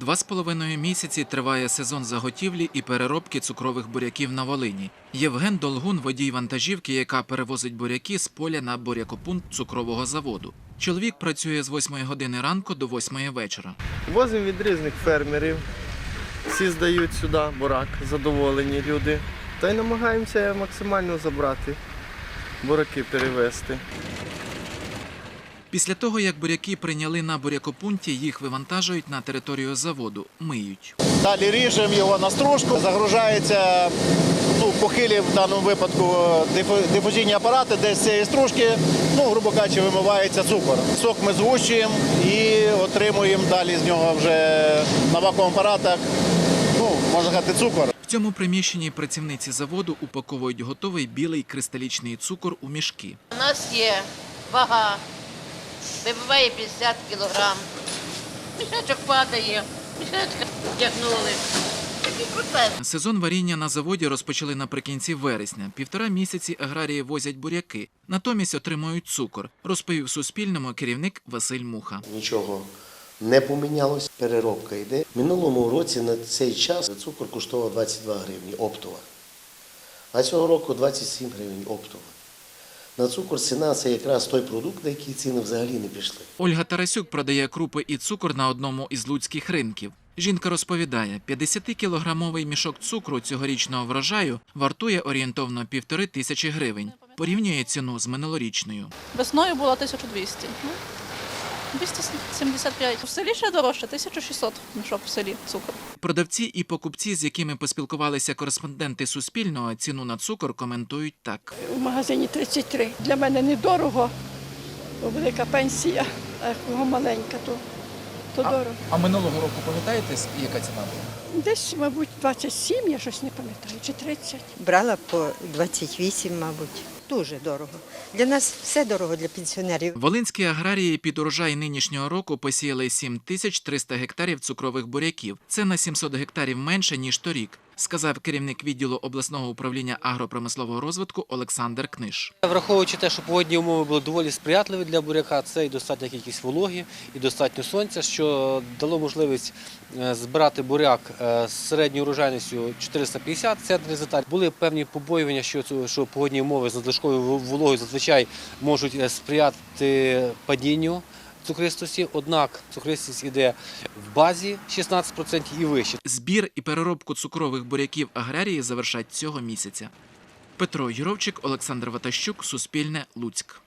Два з половиною місяці триває сезон заготівлі і переробки цукрових буряків на Волині. Євген Долгун – водій вантажівки, яка перевозить буряки з поля на бурякопункт цукрового заводу. Чоловік працює з 8 години ранку до 8 вечора. Возимо від різних фермерів. Всі здають сюди бурак, задоволені люди. Та й намагаємося максимально забрати, бураки перевезти. Після того, як буряки прийняли на бурякопункті, їх вивантажують на територію заводу, миють. Далі ріжемо його на стружку, загружається ну, похилі в даному випадку дифу- дифузійні апарати, де з цієї стружки, ну, грубо кажучи, вимивається цукор. Сок ми згущуємо і отримуємо далі з нього вже на вакуум апаратах, ну, можна сказати, цукор. В цьому приміщенні працівниці заводу упаковують готовий білий кристалічний цукор у мішки. У нас є вага, вибиває 50 кілограм. Мішечок падає, мішечка вдягнули. Сезон варіння на заводі розпочали наприкінці вересня. Півтора місяці аграрії возять буряки, натомість отримують цукор, розповів Суспільному керівник Василь Муха. Нічого не помінялось. Переробка йде. Минулому році на цей час цукор коштував 22 гривні оптова. А цього року 27 гривень оптова. На цукор ціна це якраз той продукт, на який ціни взагалі не пішли. Ольга Тарасюк продає крупи і цукор на одному із луцьких ринків. Жінка розповідає, 50-кілограмовий мішок цукру цьогорічного врожаю вартує орієнтовно півтори тисячі гривень. Порівнює ціну з минулорічною. Весною було 1200. Ну, 275. В селі ще дорожче, 1600 мішок в селі цукор. Продавці і покупці, з якими поспілкувалися кореспонденти Суспільного, ціну на цукор коментують так. У магазині 33. Для мене недорого, бо велика пенсія, а кого маленька, то, то дорого. А минулого року пам'ятаєте, яка ціна була? Десь, мабуть, 27, я щось не пам'ятаю, чи 30. Брала по 28, мабуть. Дуже дорого. Для нас все дорого для пенсіонерів. Волинські аграрії під урожай нинішнього року посіяли 7300 гектарів цукрових буряків. Це на 700 гектарів менше ніж торік, сказав керівник відділу обласного управління агропромислового розвитку Олександр Книж. Враховуючи те, що погодні умови були доволі сприятливі для буряка, це і достатня кількість вологі, і достатньо сонця, що дало можливість е, збирати буряк е, з середньою урожайністю 450 центрів за таль. Були певні побоювання, що, що погодні умови з надлишковою вологою зазвичай можуть е, сприяти падінню цукристості, однак цукристість іде в базі 16% і вище. Збір і переробку цукрових буряків аграрії завершать цього місяця. Петро Юровчик, Олександр Ватащук, Суспільне, Луцьк.